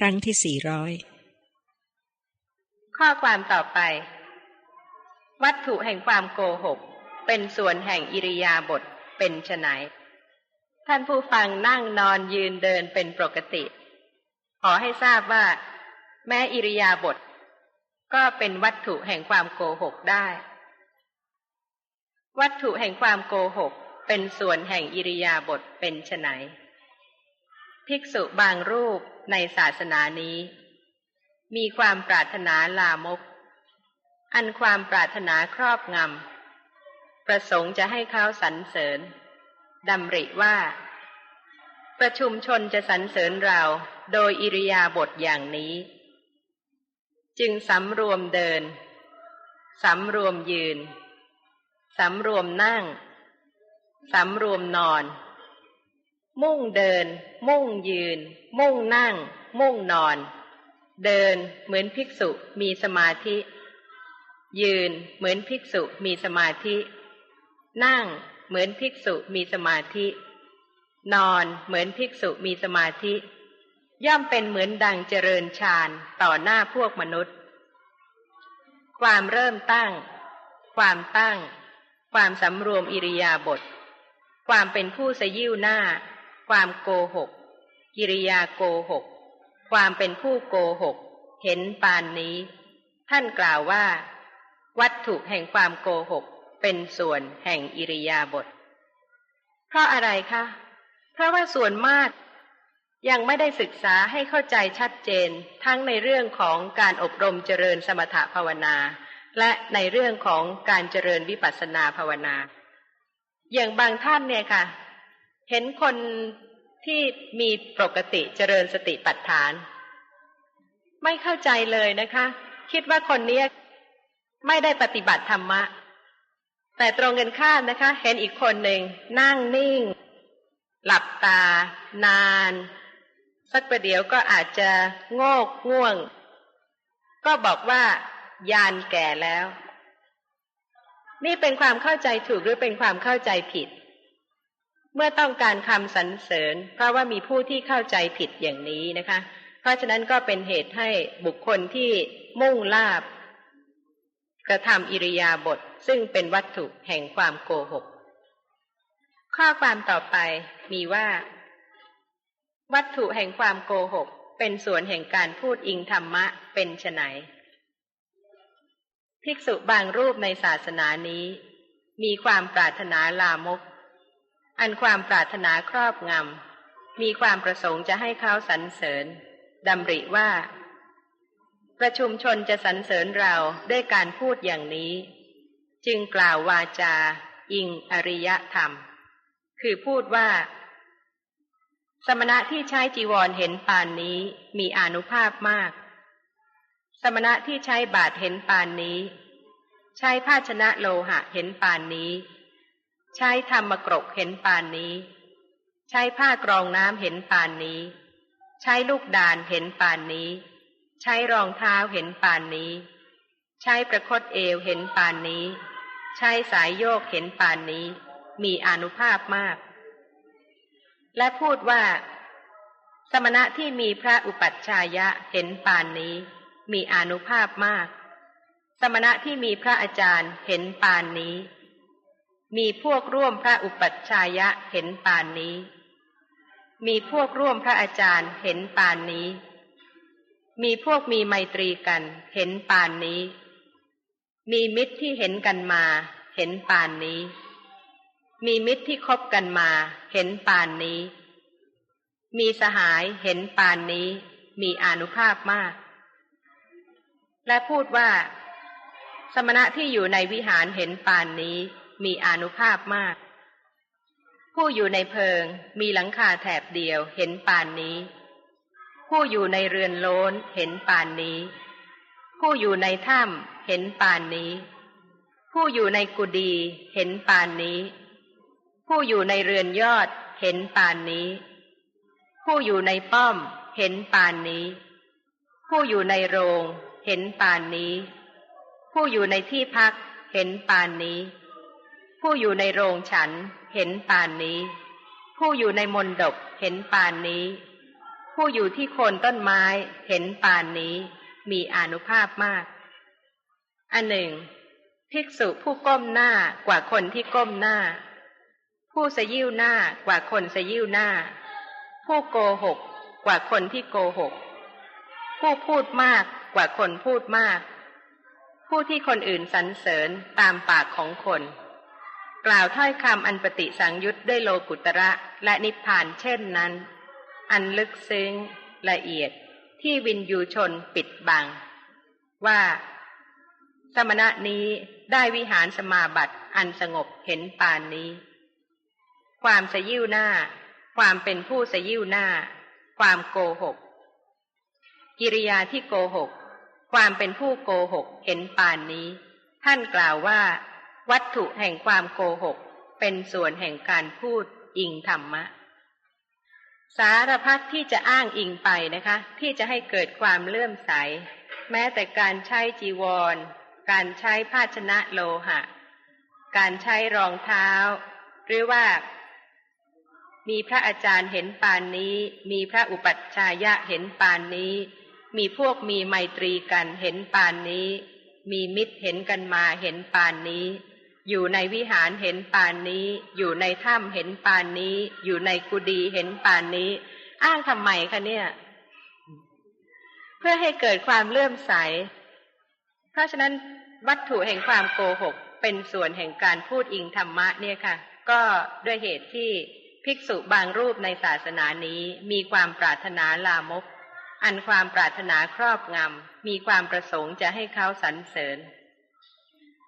ครั้งที่สี่ร้อยข้อความต่อไป วัตถุแห่งความโกหก เป็นส่วนแห่งอิริยาบถเป็นไฉนท่านผู้ฟังนั่งนอนยืนเดินเป็นปกติ ขอให้ทราบว่า แม้อิริยาบถก็เป็นวัตถุแห่งความโกหกได้ วัตถุแห่งความโกหก เป็นส่วนแห่งอิริยาบถเป็นไฉน ภิกษุบางรูปในศาสนานี้ มีความปรารถนาลามก อันความปรารถนาครอบงำ ประสงค์จะให้เขาสรรเสริญดำริว่า ประชุมชนจะสรรเสริญเราโดยอิริยาบถอย่างนี้ จึงสำรวมเดิน สำรวมยืน สำรวมนั่ง สำรวมนอน มุ่งเดิน มุ่งยืน มุ่งนั่ง มุ่งนอน เดินเหมือนภิกษุมีสมาธิ ยืนเหมือนภิกษุมีสมาธิ นั่งเหมือนภิกษุมีสมาธิ นอนเหมือนภิกษุมีสมาธิ ย่อมเป็นเหมือนดังเจริญฌานต่อหน้าพวกมนุษย์ ความเริ่มตั้ง ความตั้ง ความสำรวมอิริยาบถความเป็นผู้สยิ้วหน้า ความโกหก กิริยาโกหก ความเป็นผู้โกหก เห็นปานนี้ ท่านกล่าวว่า วัตถุแห่งความโกหก เป็นส่วนแห่งอิริยาบถเพราะอะไรคะ เพราะว่าส่วนมากยังไม่ได้ศึกษาให้เข้าใจชัดเจน ทั้งในเรื่องของการอบรมเจริญสมถภาวนา และในเรื่องของการเจริญวิปัสสนาภาวนา อย่างบางท่านเนี่ยค่ะ เห็นคนที่มีปกติเจริญสติปัฏฐาน ไม่เข้าใจเลยนะคะ คิดว่าคนนี้ไม่ได้ปฏิบัติธรรมะ แต่ตรงกันข้ามนะคะ เห็นอีกคนหนึ่งนั่งนิ่ง หลับตา นาน สักประเดี๋ยวก็อาจจะโงกง่วง ก็บอกว่ายานแก่แล้ว นี่เป็นความเข้าใจถูกหรือเป็นความเข้าใจผิด เมื่อต้องการคำสรรเสริญ เพราะว่ามีผู้ที่เข้าใจผิดอย่างนี้นะคะ เพราะฉะนั้นก็เป็นเหตุให้บุคคลที่มุ่งลาบ กระทำอิริยาบถซึ่งเป็นวัตถุแห่งความโกหก ข้อความต่อไปมีว่า วัตถุแห่งความโกหก เป็นส่วนแห่งการพูดอิงธรรมะเป็นไฉนภิกษุบางรูปในศาสนานี้ มีความปรารถนาลามก อันความปรารถนาครอบงำ มีความประสงค์จะให้เขาสรรเสริญดำริว่า ประชุมชนจะสรรเสริญเราด้วยการพูดอย่างนี้ จึงกล่าววาจา อิงอริยธรรม คือพูดว่า สมณะที่ใช้จีวรเห็นปานนี้มีอนุภาพมาก สมณะที่ใช้บาทเห็นปานนี้ ใช้ภาชนะโลหะเห็นปานนี้ ใช้ธรรมกรกเห็นปานนี้ ใช้ผ้ากรองน้ำเห็นปานนี้ ใช้ลูกดานเห็นปานนี้ ใช้รองเท้าเห็นปานนี้ ใช้ประคตเอวเห็นปานนี้ ใช้สายโยกเห็นปานนี้ มีอนุภาพมาก และพูดว่า สมณะที่มีพระอุปัชฌายะเห็นปานนี้ มีอนุภาพมาก สมณะที่มีพระอาจารย์เห็นปานนี้ มีพวกร่วมพระอุปัชฌายะเห็นปานนี้ มีพวกร่วมพระอาจารย์เห็นปานนี้ มีพวกมีไมตรีกันเห็นปานนี้ มีมิตรที่เห็นกันมา เห็นปานนี้ มีมิตรที่คบกันมา เห็นปานนี้ มีสหายเห็นปานนี้ มีอนุภาพมาก และพูดว่า สมณะที่อยู่ในวิหารเห็นปานนี้ มีอนุภาพมาก ผู้อยู่ในเพิงมีหลังคาแถบเดียวเห็นปานนี้ ผู้อยู่ในเรือนโล้นเห็นปานนี้ ผู้อยู่ในถ้ำเห็นปานนี้ ผู้อยู่ในกุดีเห็นปานนี้ ผู้อยู่ในเรือนยอดเห็นปานนี้ ผู้อยู่ในป้อมเห็นปานนี้ ผู้อยู่ในโรงเห็นปานนี้ ผู้อยู่ในที่พักเห็นปานนี้ ผู้อยู่ในโรงฉันเห็นปานนี้ ผู้อยู่ในมนดกเห็นปานนี้ ผู้อยู่ที่โคนต้นไม้เห็นปานนี้ มีอนุภาพมาก อันหนึ่ง ภิกษุผู้ก้มหน้ากว่าคนที่ก้มหน้า ผู้สยิ้วหน้ากว่าคนสยิ้วหน้า ผู้โกหกกว่าคนที่โกหก ผู้พูดมากกว่าคนพูดมาก ผู้ที่คนอื่นสรรเสริญตามปากของคน กล่าวถ้อยคำอันปฏิสังยุตด้วยโลกุตระและนิพพานเช่นนั้น อันลึกซึ้งละเอียดที่วินยูชนปิดบัง ว่า สมณะนี้ได้วิหารสมาบัติอันสงบเห็นปานนี้ ความสยิวหน้า ความเป็นผู้สยิวหน้า ความโกหก กิริยาที่โกหก ความเป็นผู้โกหกเห็นปานนี้ ท่านกล่าวว่า วัตถุแห่งความโกหก เป็นส่วนแห่งการพูดอิงธรรมะ สารพัดที่จะอ้างอิงไปนะคะ ที่จะให้เกิดความเลื่อมใส แม้แต่การใช้จีวร การใช้ภาชนะโลหะ การใช้รองเท้า หรือว่า มีพระอาจารย์เห็นปานนี้ มีพระอุปัชฌายะเห็นปานนี้ มีพวกมีไมตรีกันเห็นปานนี้มีมิตรเห็นกันมาเห็นปานนี้ อยู่ในวิหารเห็นปานนี้ อยู่ในถ้ำเห็นปานนี้ อยู่ในกุฏิเห็นปานนี้ อ้างทำไมคะเนี่ย เพื่อให้เกิดความเลื่อมใส เพราะฉะนั้นวัตถุแห่งความโกหก เป็นส่วนแห่งการพูดอิงธรรมะเนี่ยค่ะ ก็ด้วยเหตุที่ภิกษุบางรูปในศาสนานี้มีความปรารถนาลามก อันความปรารถนาครอบงำมีความประสงค์จะให้เขาสรรเสริญ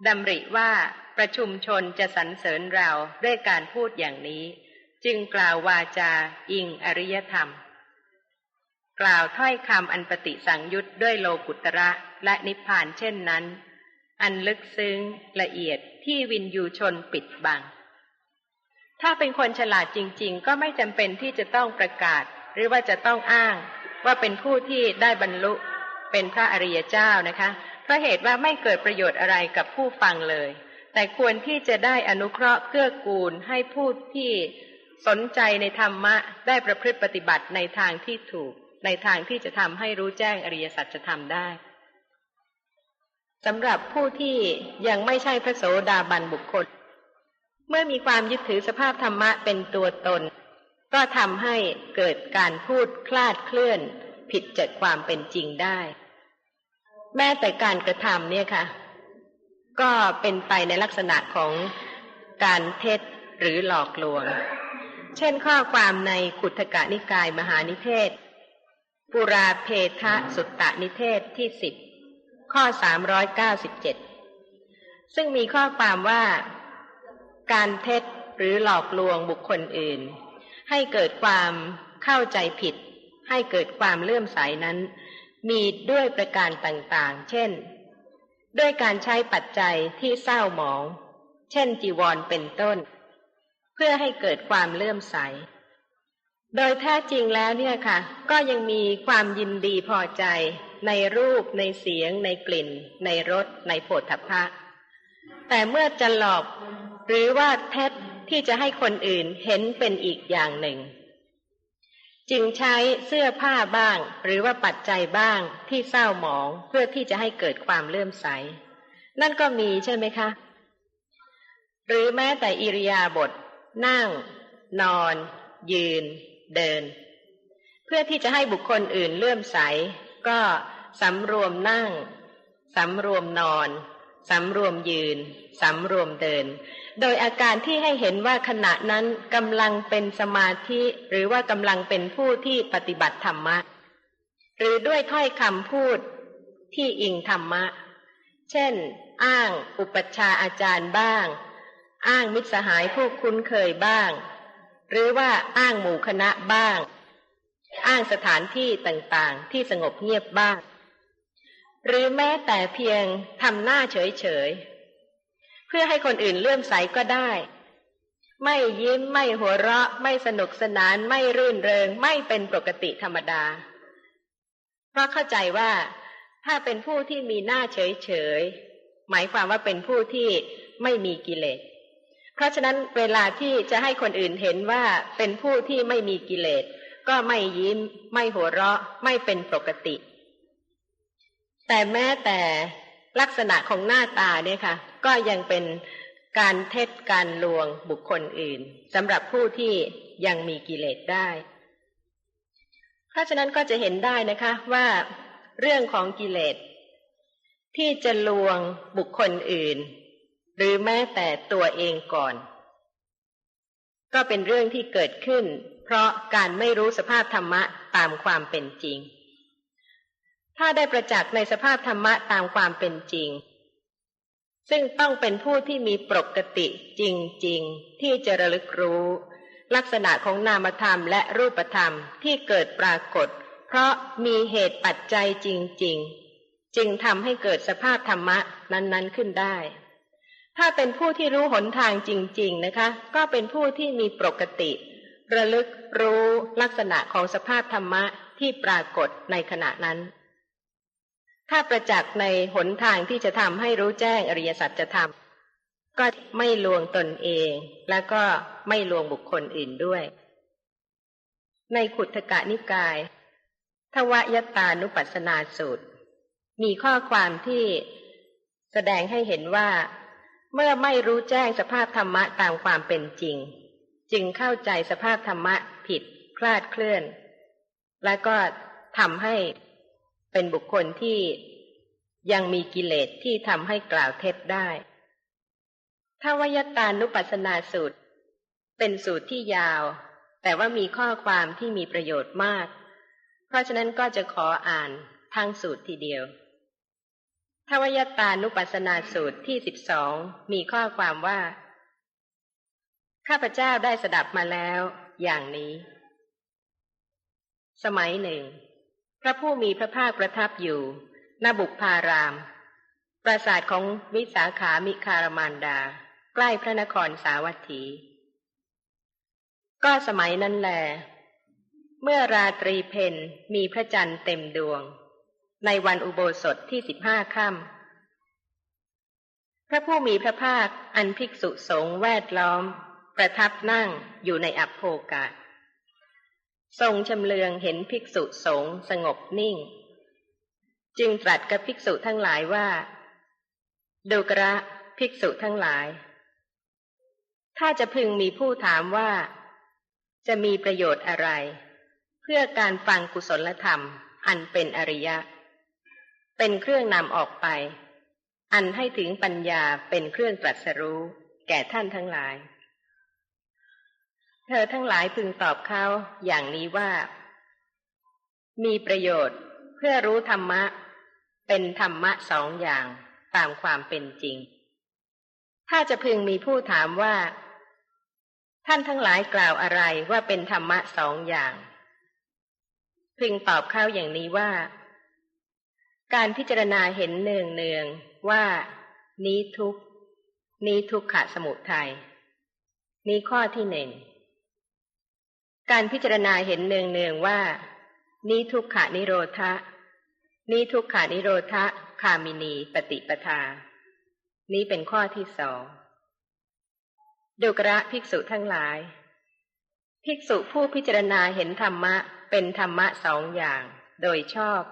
ดำริว่าประชุมชนจะสรรเสริญเราด้วยการพูดอย่างนี้ จึงกล่าววาจาอิงอริยธรรม กล่าวถ้อยคำอันปฏิสังยุตด้วยโลกุตระและนิพพานเช่นนั้น อันลึกซึ้งละเอียดที่วินยูชนปิดบัง ถ้าเป็นคนฉลาดจริง ๆ ก็ไม่จำเป็นที่จะต้องประกาศ หรือว่าจะต้องอ้างว่าเป็นผู้ที่ได้บรรลุเป็นพระอริยเจ้านะคะ เพราะเหตุว่าไม่เกิดประโยชน์อะไรกับผู้ฟังเลย แต่ควรที่จะได้อนุเคราะห์เกื้อกูลให้ผู้ที่สนใจในธรรมะได้ประพฤติปฏิบัติในทางที่ถูก ในทางที่จะทำให้รู้แจ้งอริยสัจธรรมได้สำหรับผู้ที่ยังไม่ใช่พระโสดาบันบุคคล เมื่อมีความยึดถือสภาพธรรมะเป็นตัวตน ก็ทำให้เกิดการพูดคลาดเคลื่อน ผิดจากความเป็นจริงได้ แม้แต่การกระทำเนี่ยค่ะ ก็เป็นไปในลักษณะของการเท็จหรือหลอกลวง เช่นข้อความในขุทกะนิกายมหานิเทศ ปุราเพทะสุตตนิเทศที่สิบข้อสามร้อยเก้าสิบเจ็ดซึ่งมีข้อความว่าการเท็จหรือหลอกลวงบุคคลอื่น ให้เกิดความเข้าใจผิด ให้เกิดความเลื่อมใสนั้น มีด้วยประการต่างๆ เช่น ด้วยการใช้ปัจจัยที่เศร้าหมอง เช่นจีวรเป็นต้น เพื่อให้เกิดความเลื่อมใส โดยแท้จริงแล้วเนี่ยค่ะ ก็ยังมีความยินดีพอใจ ในรูป ในเสียง ในกลิ่น ในรส ในโผฏฐัพพะ แต่เมื่อจะหลอกหรือว่าเท็จที่จะให้คนอื่นเห็นเป็นอีกอย่างหนึ่ง จึงใช้เสื้อผ้าบ้าง หรือว่าปัจจัยบ้างที่เศร้าหมองเพื่อที่จะให้เกิดความเลื่อมใส นั่นก็มีใช่ไหมคะ หรือแม้แต่อิริยาบถนั่ง นอน ยืน เดิน เพื่อที่จะให้บุคคลอื่นเลื่อมใส ก็สำรวมนั่งสำรวมนอนสำรวมยืนสำรวมเดิน โดยอาการที่ให้เห็นว่าขณะนั้นกำลังเป็นสมาธิ หรือว่ากำลังเป็นผู้ที่ปฏิบัติธรรมะ หรือด้วยถ้อยคำพูดที่อิงธรรมะ เช่น อ้างอุปัชฌาอาจารย์บ้าง อ้างมิตรสหายผู้คุ้นเคยบ้าง หรือว่าอ้างหมู่คณะบ้าง อ้างสถานที่ต่างๆ ที่สงบเงียบบ้าง หรือแม้แต่เพียงทำหน้าเฉยๆ เพื่อให้คนอื่นเลื่อมใสก็ได้ ไม่ยิ้มไม่หัวเราะ ไม่สนุกสนาน ไม่รื่นเริง ไม่เป็นปกติธรรมดา เพราะเข้าใจว่าถ้าเป็นผู้ที่มีหน้าเฉยเฉยหมายความว่าเป็นผู้ที่ไม่มีกิเลส เพราะฉะนั้นเวลาที่จะให้คนอื่นเห็นว่าเป็นผู้ที่ไม่มีกิเลส ก็ไม่ยิ้ม ไม่หัวเราะ ไม่เป็นปกติ แต่แม้แต่ ลักษณะของหน้าตาเนี่ยค่ะ ก็ยังเป็นการเท็จการลวงบุคคลอื่นสำหรับผู้ที่ยังมีกิเลสได้ เพราะฉะนั้นก็จะเห็นได้นะคะว่าเรื่องของกิเลสที่จะลวงบุคคลอื่น หรือแม้แต่ตัวเองก่อน ก็เป็นเรื่องที่เกิดขึ้น เพราะการไม่รู้สภาพธรรมะตามความเป็นจริง ถ้าได้ประจักษ์ในสภาพธรรมะตามความเป็นจริง ซึ่งต้องเป็นผู้ที่มีปกติจริง ๆ ที่จะระลึกรู้ ลักษณะของนามธรรมและรูปธรรมที่เกิดปรากฏ เพราะมีเหตุปัจจัยจริง ๆ จึงทำให้เกิดสภาพธรรมะนั้น ๆ ขึ้นได้ถ้าเป็นผู้ที่รู้หนทางจริง ๆ นะคะ ก็เป็นผู้ที่มีปกติ ระลึกรู้ลักษณะของสภาพธรรมะที่ปรากฏในขณะนั้น ถ้าประจักษ์ในหนทางที่จะทำให้รู้แจ้งอริยสัจธรรมก็ไม่ลวงตนเอง และก็ไม่ลวงบุคคลอื่นด้วย ในขุทกะนิกาย ทวยตานุปัสสนาสูตร มีข้อความที่แสดงให้เห็นว่า เมื่อไม่รู้แจ้งสภาพธรรมะตามความเป็นจริง จึงเข้าใจสภาพธรรมะผิด คลาดเคลื่อน และก็ทำให้ เป็นบุคคลที่ยังมีกิเลสที่ทำให้กล่าวเท็จได้ถ้าวยตานุปัสสนาสูตร เป็นสูตรที่ยาว แต่ว่ามีข้อความที่มีประโยชน์มาก เพราะฉะนั้นก็จะขออ่านทั้งสูตรทีเดียวทวยตานุปัสสนาสูตรที่สิบสองมีข้อความว่า ข้าพเจ้าได้สดับมาแล้ว อย่างนี้ สมัยหนึ่ง พระผู้มีพระภาคประทับอยู่ณบุพาราม ปราสาทของวิสาขามิคารมานดา ใกล้พระนครสาวัตถี ก็สมัยนั้นแล เมื่อราตรีเพนมีพระจันทร์เต็มดวง ในวันอุโบสถที่สิบห้าค่ำพระผู้มีพระภาคอันภิกษุสงฆ์แวดล้อม ประทับนั่งอยู่ในอัปโภกาศ ทรงชำเลืองเห็นภิกษุสงฆ์สงบนิ่ง จึงตรัสกับภิกษุทั้งหลายว่า ดูกระภิกษุทั้งหลาย ถ้าจะพึงมีผู้ถามว่า จะมีประโยชน์อะไร เพื่อการฟังกุศลธรรม อันเป็นอริยะ เป็นเครื่องนำออกไป อันให้ถึงปัญญาเป็นเครื่องตรัสรู้ แก่ท่านทั้งหลาย เธอทั้งหลายพึงตอบเขาอย่างนี้ว่า มีประโยชน์เพื่อรู้ธรรมะ เป็นธรรมะสองอย่างตามความเป็นจริง ถ้าจะพึงมีผู้ถามว่า ท่านทั้งหลายกล่าวอะไรว่าเป็นธรรมะสองอย่าง พึงตอบเข้าอย่างนี้ว่า การพิจารณาเห็นเนืองเนืองว่า นี้ทุกนี้ทุกขะสมุทัยนี้ข้อที่หนึ่ง การพิจารณาเห็นเนืองเนืองว่า นี้ทุกขานิโรธะ นี้ทุกขานิโรธะคามินีปฏิปทา นี้เป็นข้อที่สองดูกระภิกษุทั้งหลาย ภิกษุผู้พิจารณาเห็นธรรมะเป็นธรรมะสองอย่าง โดยชอบ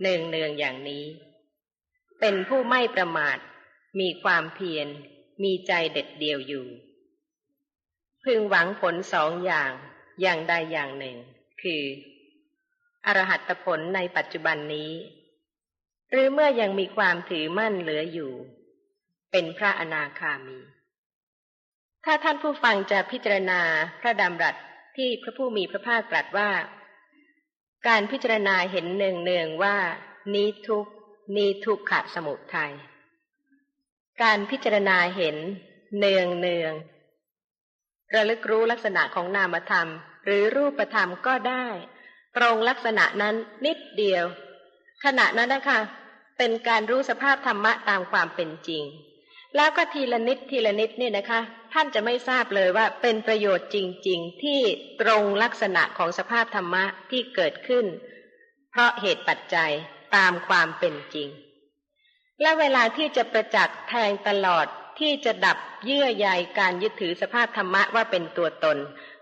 เนืองเนืองอย่างนี้ เป็นผู้ไม่ประมาท มีความเพียร มีใจเด็ดเดียวอยู่ พึงหวังผลสองอย่าง อย่างใดอย่างหนึ่ง คือ อรหัตผลในปัจจุบันนี้ หรือเมื่อยังมีความถือมั่นเหลืออยู่ เป็นพระอนาคามี ถ้าท่านผู้ฟังจะพิจารณาพระดำรัสที่พระผู้มีพระภาคตรัสว่า การพิจารณาเห็นเนืองเนืองว่า นี้ทุกนี้ทุกขะสมุทัยการพิจารณาเห็นเนืองเนือง ระลึกรู้ลักษณะของนามธรรม หรือรูปธรรมก็ได้ตรงลักษณะนั้นนิดเดียว ขณะนั้นนะคะเป็นการรู้สภาพธรรมะตามความเป็นจริง แล้วก็ทีละนิดทีละนิดเนี่ยนะคะ ท่านจะไม่ทราบเลยว่าเป็นประโยชน์จริง ๆ ที่ตรงลักษณะของสภาพธรรมะที่เกิดขึ้น เพราะเหตุปัจจัยตามความเป็นจริง และเวลาที่จะประจักษ์แทงตลอด ที่จะดับเยื่อใยการยึดถือสภาพธรรมะว่าเป็นตัวตน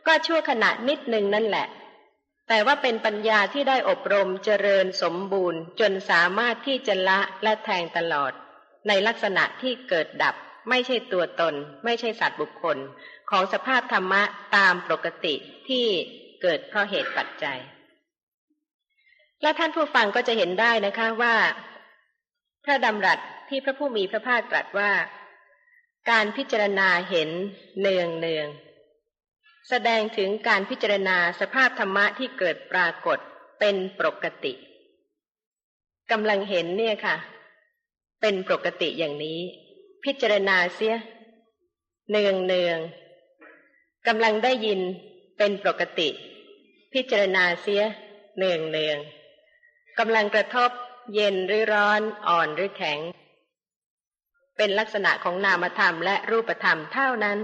ก็ชั่วขณะนิดนึงนั่นแหละ แต่ว่าเป็นปัญญาที่ได้อบรมเจริญสมบูรณ์ จนสามารถที่จะละและแทงตลอด ในลักษณะที่เกิดดับ ไม่ใช่ตัวตน ไม่ใช่สัตว์บุคคล ของสภาพธรรมะตามปกติที่เกิดเพราะเหตุปัจจัย และท่านผู้ฟังก็จะเห็นได้นะคะว่า พระดำรัสที่พระผู้มีพระภาคตรัสว่า การพิจารณาเห็นเนืองเนือง แสดงถึงการพิจารณาสภาพธรรมะที่เกิดปรากฏเป็นปกติกำลังเห็นเนี่ยค่ะ เป็นปกติอย่างนี้ พิจารณาเสีย เนืองเนืองกำลังได้ยินเป็นปกติ พิจารณาเสีย เนืองเนืองกำลังกระทบเย็นหรือร้อนอ่อนหรือแข็ง เป็นลักษณะของนามธรรมและรูปธรรมเท่านั้น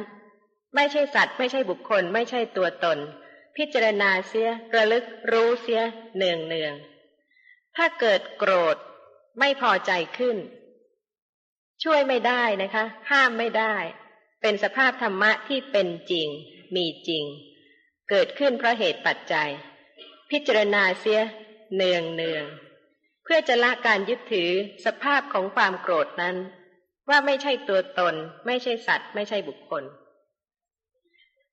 ไม่ใช่สัตว์ ไม่ใช่บุคคล ไม่ใช่ตัวตน พิจารณาเสียระลึกรู้เสียเนืองเนืองถ้าเกิดโกรธไม่พอใจขึ้น ช่วยไม่ได้นะคะ ห้ามไม่ได้ เป็นสภาพธรรมะที่เป็นจริง มีจริง เกิดขึ้นเพราะเหตุปัจจัย พิจารณาเสียเนืองเนืองเพื่อจะละการยึดถือสภาพของความโกรธนั้น ว่าไม่ใช่ตัวตน ไม่ใช่สัตว์ ไม่ใช่บุคคล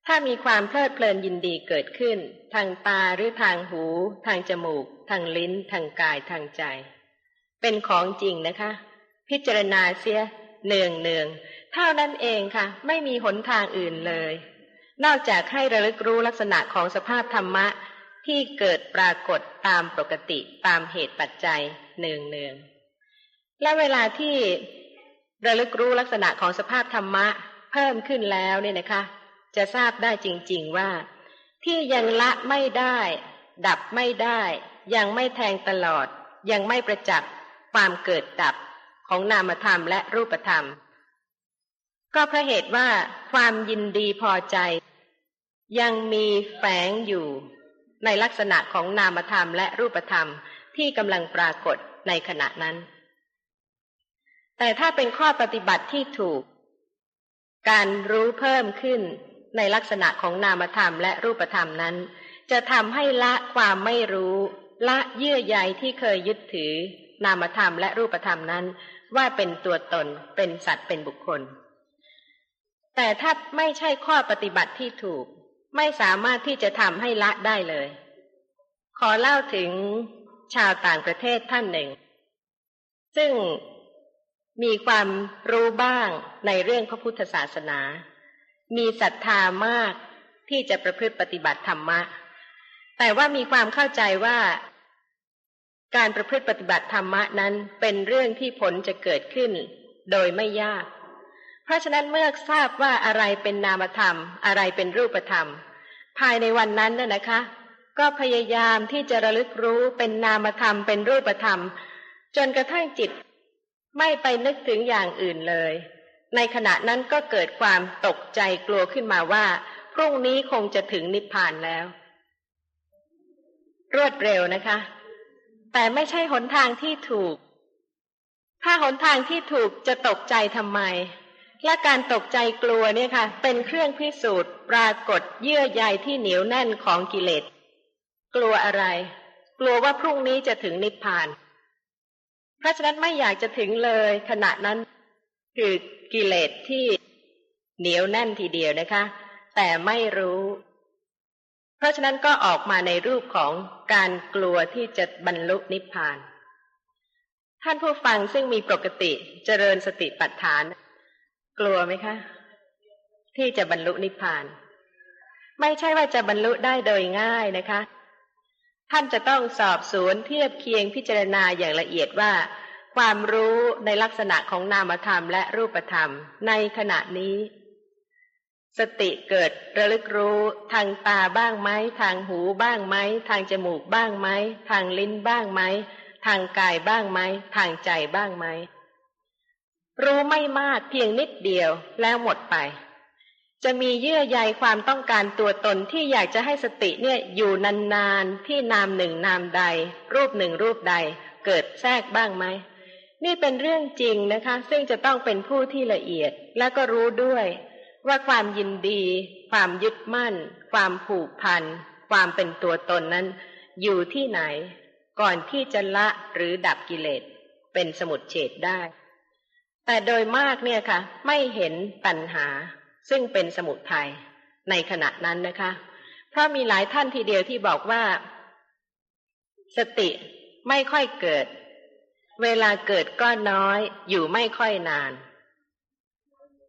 ถ้ามีความเพลิดเพลินยินดีเกิดขึ้น ทางตาหรือทางหู ทางจมูก ทางลิ้น ทางกายทางใจ เป็นของจริงนะคะ พิจารณาเสียเนืองเนืองเท่านั้นเองค่ะ ไม่มีหนทางอื่นเลย นอกจากให้ระลึกรู้ลักษณะของสภาพธรรมะที่เกิดปรากฏตามปกติตามเหตุปัจจัยเนืองเนืองและเวลาที่ ระลึกรู้ลักษณะของสภาพธรรมะ เพิ่มขึ้นแล้วเนี่ยนะคะ จะทราบได้จริง ๆว่า ที่ยังละไม่ได้ ดับไม่ได้ ยังไม่แทงตลอด ยังไม่ประจักษ์ความเกิดดับของนามธรรมและรูปธรรม ก็เพราะเหตุว่าความยินดีพอใจ ยังมีแฝงอยู่ในลักษณะของนามธรรมและรูปธรรมที่กำลังปรากฏในขณะนั้น แต่ถ้าเป็นข้อปฏิบัติที่ถูก การรู้เพิ่มขึ้นในลักษณะของนามธรรมและรูปธรรมนั้น จะทำให้ละความไม่รู้ ละเยื่อใยที่เคยยึดถือ นามธรรมและรูปธรรมนั้น ว่าเป็นตัวตนเป็นสัตว์เป็นบุคคล แต่ถ้าไม่ใช่ข้อปฏิบัติที่ถูก ไม่สามารถที่จะทำให้ละได้เลย ขอเล่าถึงชาวต่างประเทศท่านหนึ่ง ซึ่ง มีความรู้บ้างในเรื่องพระพุทธศาสนา มีศรัทธามากที่จะประพฤติปฏิบัติธรรมะ แต่ว่ามีความเข้าใจว่า การประพฤติปฏิบัติธรรมะนั้นเป็นเรื่องที่ผลจะเกิดขึ้น โดยไม่ยาก เพราะฉะนั้นเมื่อทราบว่าอะไรเป็นนามธรรม อะไรเป็นรูปธรรม ภายในวันนั้นน่ะนะคะ ก็พยายามที่จะระลึกรู้เป็นนามธรรมเป็นรูปธรรม จนกระทั่งจิต ไม่ไปนึกถึงอย่างอื่นเลย ในขณะนั้นก็เกิดความตกใจกลัวขึ้นมาว่า พรุ่งนี้คงจะถึงนิพพานแล้ว รวดเร็วนะคะ แต่ไม่ใช่หนทางที่ถูก ถ้าหนทางที่ถูกจะตกใจทำไม และการตกใจกลัวเนี่ยค่ะ เป็นเครื่องพิสูจน์ ปรากฏเยื่อใยที่เหนียวแน่นของกิเลสกลัวอะไร กลัวว่าพรุ่งนี้จะถึงนิพพาน เพราะฉะนั้นไม่อยากจะถึงเลยขณะนั้นคือกิเลสที่เหนียวแน่นทีเดียวนะคะ แต่ไม่รู้ เพราะฉะนั้นก็ออกมาในรูปของการกลัวที่จะบรรลุนิพพาน ท่านผู้ฟังซึ่งมีปกติเจริญสติปัฏฐาน กลัวไหมคะ ที่จะบรรลุนิพพาน ไม่ใช่ว่าจะบรรลุได้โดยง่ายนะคะ ท่านจะต้องสอบสวนเทียบเคียงพิจารณาอย่างละเอียดว่า ความรู้ในลักษณะของนามธรรมและรูปธรรมในขณะนี้ สติเกิดระลึกรู้ทางตาบ้างไหมทางหูบ้างไหมทางจมูกบ้างไหมทางลิ้นบ้างไหมทางกายบ้างไหมทางใจบ้างไหมรู้ไม่มากเพียงนิดเดียวแล้วหมดไป จะมีเยื่อใยความต้องการตัวตนที่อยากจะให้สติเนี่ยอยู่นานๆที่นามหนึ่งนามใด รูปหนึ่งรูปใด เกิดแทรกบ้างไหมนี่เป็นเรื่องจริงนะคะ ซึ่งจะต้องเป็นผู้ที่ละเอียดและก็รู้ด้วย ว่าความยินดี ความยึดมั่น ความผูกพัน ความเป็นตัวตนนั้น อยู่ที่ไหน ก่อนที่จะละหรือดับกิเลสเป็นสมุดเฉดได้ แต่โดยมากเนี่ยค่ะ ไม่เห็นปัญหา ซึ่งเป็นสมุดไทยในขณะนั้นนะคะ เพราะมีหลายท่านทีเดียวที่บอกว่า สติไม่ค่อยเกิด เวลาเกิดก็น้อย อยู่ไม่ค่อยนาน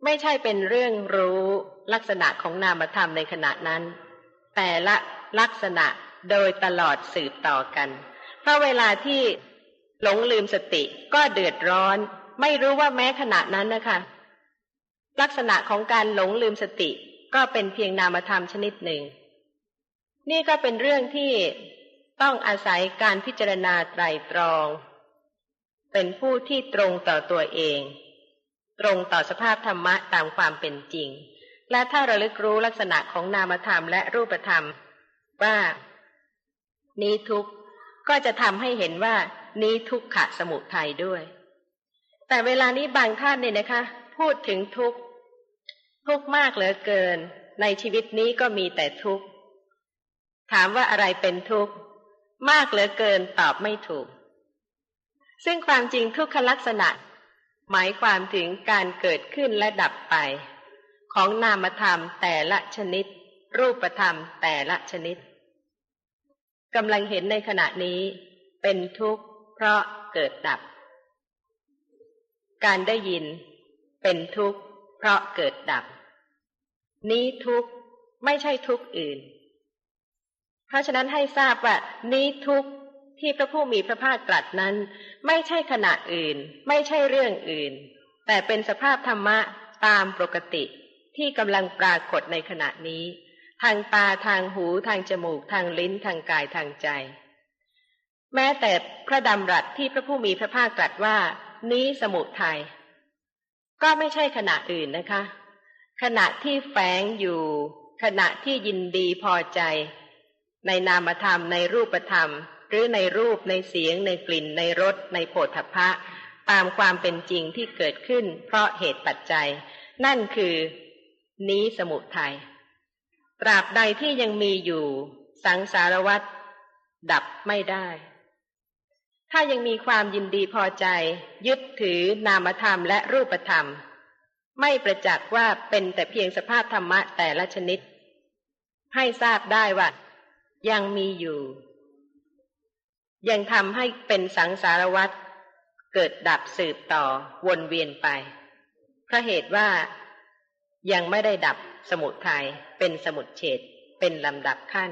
ไม่ใช่เป็นเรื่องรู้ลักษณะของนามธรรมในขณะนั้น แต่ละลักษณะโดยตลอดสืบต่อกัน เพราะเวลาที่หลงลืมสติก็เดือดร้อน ไม่รู้ว่าแม้ขณะนั้นนะคะ ลักษณะของการหลงลืมสติก็เป็นเพียงนามธรรมชนิดหนึ่ง นี่ก็เป็นเรื่องที่ต้องอาศัยการพิจารณาไตรตรอง เป็นผู้ที่ตรงต่อตัวเอง ตรงต่อสภาพธรรมะตามความเป็นจริง และถ้าระลึกรู้ลักษณะของนามธรรมและรูปธรรม ว่า นี้ทุกข์ก็จะทำให้เห็นว่า นี้ทุกขะสมุทัยด้วย แต่เวลานี้บางท่านเนี่ยนะคะ พูดถึงทุกข์ ทุกข์มากเหลือเกิน ในชีวิตนี้ก็มีแต่ทุกข์ ถามว่าอะไรเป็นทุกข์ มากเหลือเกินตอบไม่ถูก ซึ่งความจริงทุกขลักษณะ หมายความถึงการเกิดขึ้นและดับไป ของนามธรรมแต่ละชนิด รูปธรรมแต่ละชนิดกำลังเห็นในขณะนี้เป็นทุกข์เพราะเกิดดับ การได้ยินเป็นทุกข์ เพราะเกิดดับ นี้ทุกข์ไม่ใช่ทุกข์อื่น เพราะฉะนั้นให้ทราบว่า นี้ทุกข์ที่พระผู้มีพระภาคตรัสนั้น ไม่ใช่ขณะอื่น ไม่ใช่เรื่องอื่น แต่เป็นสภาพธรรมะตามปกติที่กำลังปรากฏในขณะนี้ ทางตาทางหูทางจมูก ทางลิ้นทางกายทางใจ แม้แต่พระดำรัสที่พระผู้มีพระภาคตรัสว่า นี้สมุทัย ก็ไม่ใช่ขณะอื่นนะคะ ขณะที่แฝงอยู่ ขณะที่ยินดีพอใจ ในนามธรรมในรูปธรรม หรือในรูปในเสียง ในกลิ่น ในรส ในโผฏฐัพพะ ตามความเป็นจริงที่เกิดขึ้น เพราะเหตุปัจจัย นั่นคือ นี้สมุทัยตราบใดที่ยังมีอยู่ สังสารวัตรดับไม่ได้ ถ้ายังมีความยินดีพอใจ ยึดถือนามธรรมและรูปธรรม ไม่ประจักษ์ว่าเป็นแต่เพียงสภาพธรรมะแต่ละชนิด ให้ทราบได้ว่ายังมีอยู่ ยังทำให้เป็นสังสารวัตรเกิดดับสืบต่อวนเวียนไป เพราะเหตุว่ายังไม่ได้ดับสมุทัยเป็นสมุดเฉดเป็นลำดับขั้น